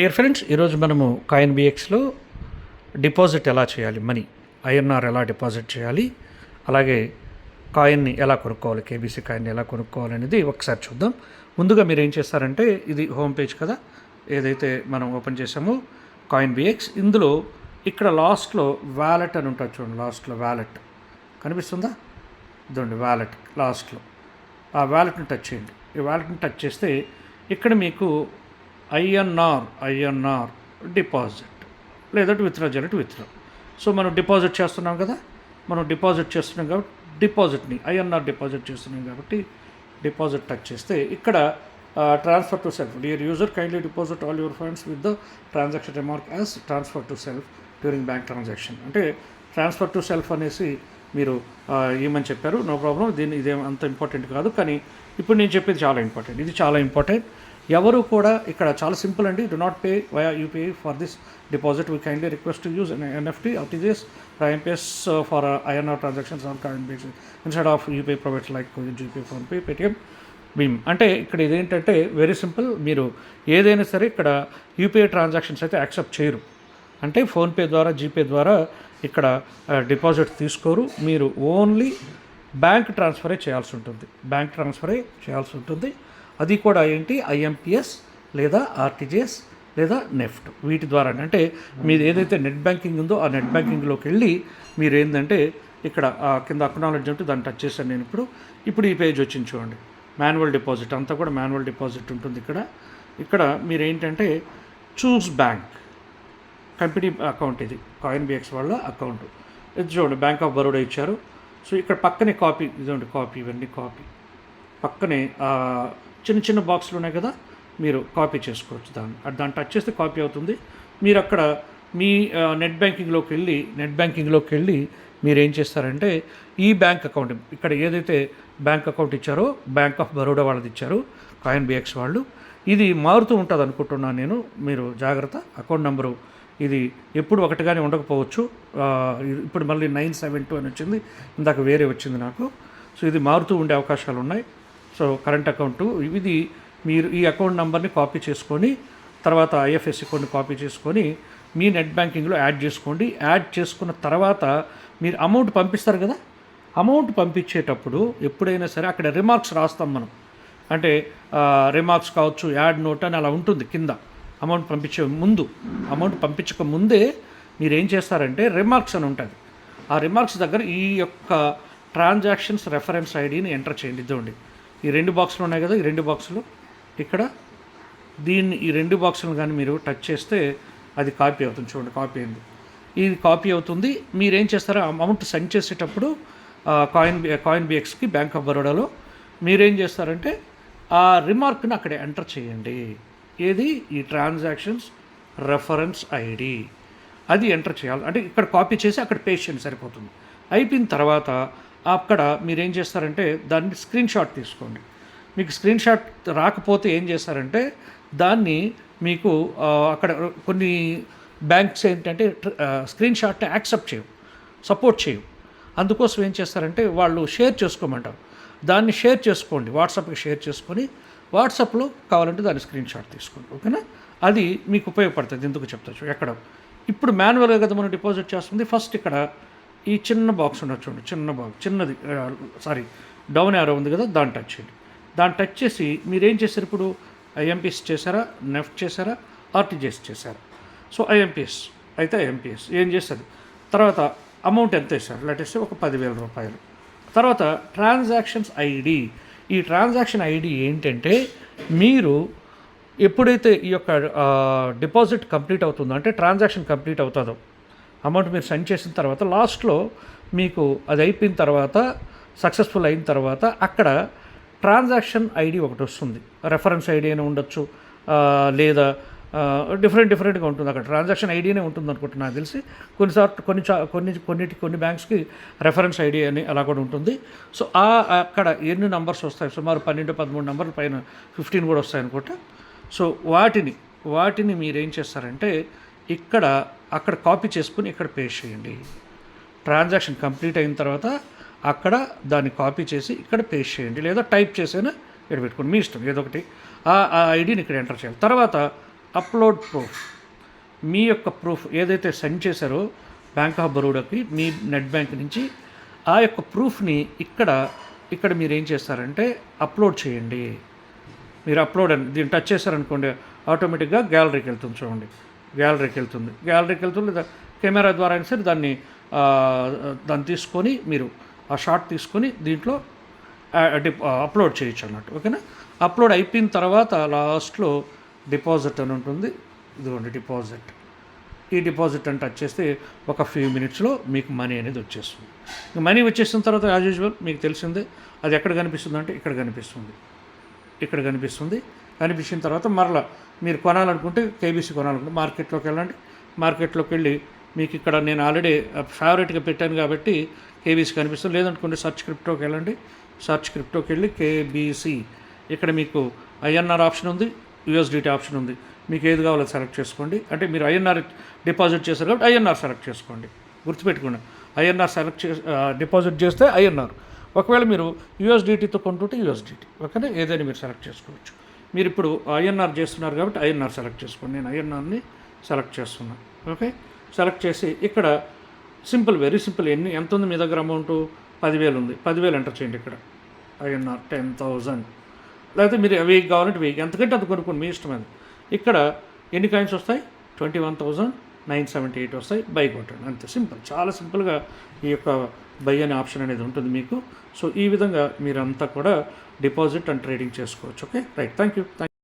Dear friends ఈరోజు మనము coin బిఎక్స్లో deposit ఎలా చేయాలి? మనీ. ఐఎన్ఆర్ ఎలా డిపాజిట్ చేయాలి? అలాగే కాయిన్ని ఎలా కొనుక్కోవాలి? కేబీసీ కాయిన్ని ఎలా కొనుక్కోవాలి అనేది ఒకసారి చూద్దాం. ముందుగా మీరు ఏం చేస్తారంటే ఇది హోమ్ పేజ్ కదా ఏదైతే మనం ఓపెన్ చేసామో కాయిన్ బిఎక్స్ ఇందులో ఇక్కడ లాస్ట్లో వ్యాలెట్ అని ఉంటుంది చూడండి లాస్ట్లో వ్యాలెట్ కనిపిస్తుందా? ఇదండి వ్యాలెట్ లాస్ట్లో ఆ వ్యాలెట్ని టచ్ చేయండి. ఈ వ్యాలెట్ని టచ్ చేస్తే ఇక్కడ మీకు ఐఎన్ఆర్ ఐఎన్ఆర్ డిపాజిట్. లేదంటే విత్డ్రా చేయాలంటే విత్డ్రా. సో మనం డిపాజిట్ చేస్తున్నాం కదా మనం డిపాజిట్ చేస్తున్నాం కాబట్టి డిపాజిట్ని ఐఎన్ఆర్ డిపాజిట్ చేస్తున్నాం కాబట్టి డిపాజిట్ టచ్ చేస్తే ఇక్కడ transfer to self. Dear user kindly deposit all your funds with the transaction remark as transfer to self during bank transaction. అంటే ట్రాన్స్ఫర్ టు సెల్ఫ్ అనేసి మీరు ఏమని చెప్పారు నో ప్రాబ్లం. దీన్ని ఇదేం అంత ఇంపార్టెంట్ కాదు కానీ ఇప్పుడు నేను చెప్పేది చాలా ఇంపార్టెంట్. ఇది చాలా ఇంపార్టెంట్. ఎవరు కూడా ఇక్కడ చాలా సింపుల్ అండి. Do not pay via UPI for this deposit we kindly request to use NFT RTGS IMPS for INR transactions on current basis instead of UPI provides like GP PhonePe Paytm Bhim అంటే ఇక్కడ ఇదేంటంటే very simple మీరు ఏదైనా సరే ఇక్కడ UPI transactions అయితే accept చేయరు. అంటే ఫోన్పే ద్వారా జీపే ద్వారా ఇక్కడ డిపాజిట్ తీసుకోరు. మీరు ఓన్లీ బ్యాంక్ ట్రాన్స్ఫరే చేయాల్సి ఉంటుంది. బ్యాంక్ ట్రాన్స్ఫరే చేయాల్సి ఉంటుంది. అది కూడా ఏంటి? ఐఎంపిఎస్ లేదా ఆర్టీజీఎస్ లేదా నెఫ్ట్. వీటి ద్వారా అంటే మీరు ఏదైతే నెట్ బ్యాంకింగ్ ఉందో ఆ నెట్ బ్యాంకింగ్లోకి వెళ్ళి మీరు ఏంటంటే ఇక్కడ కింద అక్నాలెడ్జ్ ఉంటే దాన్ని టచ్ చేశాను నేను ఇప్పుడు. ఇప్పుడు ఈ పేజ్ వచ్చింది చూడండి. Manual deposit. అంతా కూడా మాన్యువల్ డిపాజిట్ ఉంటుంది ఇక్కడ. ఇక్కడ మీరు ఏంటంటే చూస్ బ్యాంక్. కంపెనీ అకౌంట్ ఇది. కాయిన్ బిఎక్స్ వాళ్ళ అకౌంట్. ఇది చూడండి. బ్యాంక్ ఆఫ్ బరోడా ఇచ్చారు. సో ఇక్కడ పక్కనే కాపీ. ఇదండి కాపీ. ఇవన్నీ కాపీ. పక్కనే చిన్న చిన్న బాక్స్లు ఉన్నాయి కదా మీరు కాపీ చేసుకోవచ్చు దాన్ని. అది దాన్ని టచ్ చేస్తే కాపీ అవుతుంది. మీరు అక్కడ మీ నెట్ బ్యాంకింగ్లోకి వెళ్ళి నెట్ బ్యాంకింగ్లోకి వెళ్ళి మీరు ఏం చేస్తారంటే ఈ బ్యాంక్ అకౌంట్ ఇక్కడ ఏదైతే బ్యాంక్ అకౌంట్ ఇచ్చారో బ్యాంక్ ఆఫ్ బరోడా వాళ్ళది ఇచ్చారు కాయిన్ బిఎక్స్ వాళ్ళు. ఇది మారుతూ ఉంటుంది అనుకుంటున్నాను నేను. మీరు జాగ్రత్త. అకౌంట్ నెంబరు ఇది ఎప్పుడు ఒకటిగానే ఉండకపోవచ్చు. ఇప్పుడు మళ్ళీ నైన్ సెవెన్ టూ అని వచ్చింది. ఇందాక వేరే వచ్చింది నాకు. సో ఇది మారుతూ ఉండే అవకాశాలు ఉన్నాయి. So current account. ఇది మీరు ఈ అకౌంట్ నెంబర్ని కాపీ చేసుకొని తర్వాత ఐఎఫ్ఎస్సి కోడ్ని కాపీ చేసుకొని మీ నెట్ బ్యాంకింగ్లో యాడ్ చేసుకోండి. యాడ్ చేసుకున్న తర్వాత మీరు అమౌంట్ పంపిస్తారు కదా? అమౌంట్ పంపించేటప్పుడు ఎప్పుడైనా సరే అక్కడ రిమార్క్స్ రాస్తాం మనం. అంటే రిమార్క్స్ కావచ్చు యాడ్ నోట్ అని అలా ఉంటుంది కింద. అమౌంట్ పంపించే ముందు అమౌంట్ పంపించక ముందే మీరు ఏం చేస్తారంటే రిమార్క్స్ అని ఉంటుంది. ఆ రిమార్క్స్ దగ్గర ఈ యొక్క ట్రాన్సాక్షన్స్ రెఫరెన్స్ ఐడిని ఎంటర్ చేయండి. ఇదండి ఈ రెండు బాక్సులు ఉన్నాయి కదా ఈ రెండు బాక్సులు. ఇక్కడ దీన్ని ఈ రెండు బాక్సులు కానీ మీరు టచ్ చేస్తే అది కాపీ అవుతుంది చూడండి కాపీ అయింది. ఇది కాపీ అవుతుంది. మీరు ఏం చేస్తారో అమౌంట్ సెండ్ చేసేటప్పుడు కాయిన్ కాయిన్ బిఎక్స్కి బ్యాంక్ ఆఫ్ బరోడాలో మీరేం చేస్తారంటే ఆ రిమార్క్ని అక్కడ ఎంటర్ చేయండి. ఏది? ఈ ట్రాన్సాక్షన్స్ రెఫరెన్స్ ఐడి. అది ఎంటర్ చేయాలి. అంటే ఇక్కడ కాపీ చేసి అక్కడ పేస్ట్ చేయండి సరిపోతుంది. అయిపోయిన తర్వాత అక్కడ మీరు ఏం చేస్తారంటే దాన్ని స్క్రీన్ షాట్ తీసుకోండి. మీకు స్క్రీన్ షాట్ రాకపోతే ఏం చేస్తారంటే దాన్ని మీకు అక్కడ కొన్ని బ్యాంక్స్ ఏంటంటే స్క్రీన్ షాట్ని యాక్సెప్ట్ చేయవు సపోర్ట్ చేయవు. అందుకోసం ఏం చేస్తారంటే వాళ్ళు షేర్ చేసుకోమంటారు. దాన్ని షేర్ చేసుకోండి వాట్సాప్కి షేర్ చేసుకొని వాట్సాప్లో కావాలంటే దాని స్క్రీన్ షాట్ తీసుకోండి ఓకేనా? అది మీకు ఉపయోగపడుతుంది ఎందుకు చెప్తా ఎక్కడ? ఇప్పుడు మాన్యువల్గా కదా మనం డిపాజిట్ చేస్తుంది ఫస్ట్ ఇక్కడ ఈ చిన్న బాక్స్ ఉండొచ్చు చూడండి చిన్న బాక్స్ చిన్నది సారీ డౌన్ యారో ఉంది కదా దాన్ని టచ్ చేయండి. దాన్ని టచ్ చేసి మీరేం చేశారు ఇప్పుడు? ఐఎంపీఎస్ చేశారా? నెఫ్ట్ చేశారా? ఆర్టీజీఎస్ చేశారా? సో ఐఎంపీఎస్ అయితే ఐఎంపీఎస్ ఏం చేస్తుంది తర్వాత అమౌంట్ ఎంత వేశారు? లేటెస్ట్ ఒక పదివేల రూపాయలు. తర్వాత ట్రాన్సాక్షన్స్ ఐడి ఈ ట్రాన్సాక్షన్ ఐడి ఏంటంటే మీరు ఎప్పుడైతే ఈ యొక్క డిపాజిట్ కంప్లీట్ అవుతుందో అంటే ట్రాన్సాక్షన్ కంప్లీట్ అవుతుందో అమౌంట్ మీరు సెండ్ చేసిన తర్వాత లాస్ట్లో మీకు అది అయిపోయిన తర్వాత సక్సెస్ఫుల్ అయిన తర్వాత అక్కడ ట్రాన్సాక్షన్ ఐడి ఒకటి వస్తుంది. రెఫరెన్స్ ఐడి అయినా ఉండొచ్చు లేదా డిఫరెంట్ డిఫరెంట్గా ఉంటుంది. అక్కడ ట్రాన్సాక్షన్ ఐడినే ఉంటుంది అనుకుంటా నాకు తెలిసి. కొన్నిసార్లు కొన్ని కొన్ని కొన్నిటి కొన్ని బ్యాంక్స్కి రెఫరెన్స్ ఐడి అని అలా కూడా ఉంటుంది. సో ఆ అక్కడ ఎన్ని నంబర్స్ వస్తాయి? సుమారు పన్నెండు పదమూడు నంబర్ల పైన ఫిఫ్టీన్ కూడా వస్తాయి అనుకుంటా. సో వాటిని వాటిని మీరు ఏం చేస్తారంటే ఇక్కడ అక్కడ కాపీ చేసుకుని ఇక్కడ పేస్ట్ చేయండి. ట్రాన్సాక్షన్ కంప్లీట్ అయిన తర్వాత అక్కడ దాన్ని కాపీ చేసి ఇక్కడ పేస్ట్ చేయండి. లేదా టైప్ చేసైనా ఇక్కడ పెట్టుకోండి. మీ ఇష్టం ఏదో ఒకటి. ఆ ఐడిని ఇక్కడ ఎంటర్ చేయాలి. తర్వాత అప్లోడ్ ప్రూఫ్. మీ యొక్క ప్రూఫ్ ఏదైతే సెండ్ చేశారో బ్యాంక్ ఆఫ్ బరోడాకి మీ నెట్ బ్యాంక్ నుంచి ఆ యొక్క ప్రూఫ్ని ఇక్కడ ఇక్కడ మీరు ఏం చేస్తారంటే అప్లోడ్ చేయండి. మీరు అప్లోడ్ అని దీన్ని టచ్ చేశారనుకోండి ఆటోమేటిక్గా గ్యాలరీకి వెళ్తుంది చూడండి. గ్యాలరీకి వెళ్తుంది. గ్యాలరీకి వెళ్తుంది లేదా కెమెరా ద్వారా అయినా సరే దాన్ని దాన్ని తీసుకొని మీరు ఆ షార్ట్ తీసుకొని దీంట్లో అప్లోడ్ చేయొచ్చు అన్నట్టు. ఓకేనా? అప్లోడ్ అయిపోయిన తర్వాత లాస్ట్లో డిపాజిట్ అని ఉంటుంది. ఇదిగోండి డిపాజిట్. ఈ డిపాజిట్ అని టచ్ చేస్తే ఒక ఫ్యూ మినిట్స్లో మీకు మనీ అనేది వచ్చేస్తుంది. మనీ వచ్చేసిన తర్వాత యాజ్ యూజువల్ మీకు తెలిసిందే అది ఎక్కడ కనిపిస్తుంది అంటే ఇక్కడ కనిపిస్తుంది. ఇక్కడ కనిపిస్తుంది. కనిపించిన తర్వాత మరలా మీరు కొనాలనుకుంటే కేబీసీ కొనాలనుకుంటే మార్కెట్లోకి వెళ్ళండి. మార్కెట్లోకి వెళ్ళి మీకు ఇక్కడ నేను ఆల్రెడీ ఫేవరెట్గా పెట్టాను కాబట్టి కేబీసీ కనిపిస్తుంది. లేదనుకుంటే సర్చ్ క్రిప్టోకి వెళ్ళండి. సర్చ్ క్రిప్టోకి వెళ్ళి కేబీసీ. ఇక్కడ మీకు ఐఎన్ఆర్ ఆప్షన్ ఉంది యూఎస్డిటీ ఆప్షన్ ఉంది. మీకు ఏది కావాలో సెలెక్ట్ చేసుకోండి. అంటే మీరు ఐఎన్ఆర్ డిపాజిట్ చేశారు కాబట్టి ఐఎన్ఆర్ సెలెక్ట్ చేసుకోండి. గుర్తుపెట్టుకోండి. ఐఎన్ఆర్ సెలెక్ట్ చే డిపాజిట్ చేస్తే ఐఎన్ఆర్. ఒకవేళ మీరు యూఎస్డిటీతో కొంటుంటే యూఎస్డిటీ. ఓకేనా? ఏదైనా మీరు సెలెక్ట్ చేసుకోవచ్చు. మీరు ఇప్పుడు ఐఎన్ఆర్ చేస్తున్నారు కాబట్టి ఐఎన్ఆర్ సెలెక్ట్ చేసుకోండి. నేను ఐఎన్ఆర్ని సెలెక్ట్ చేస్తున్నాను ఓకే? సెలెక్ట్ చేసి ఇక్కడ సింపుల్ వెరీ సింపుల్ ఎన్ని ఎంత ఉంది మీ దగ్గర అమౌంట్? పదివేలు ఉంది. పదివేలు ఎంటర్ చేయండి ఇక్కడ. INR ten thousand. లేకపోతే మీరు వెయ్యి కావాలంటే వెయ్యి. ఎంతకంటే అది కొనుక్కోండి. మీ ఇష్టం ఇక్కడ ఎన్ని కాయిన్స్ వస్తాయి? Twenty one thousand nine seventy eight వస్తాయి. బై కొట్టండి. అంతే. సింపుల్. చాలా సింపుల్గా ఈ యొక్క బై అనే ఆప్షన్ అనేది ఉంటుంది మీకు. సో ఈ విధంగా మీరంతా కూడా డిపాజిట్ అండ్ ట్రేడింగ్ చేసుకోవచ్చు. Okay? Right. Thank you thank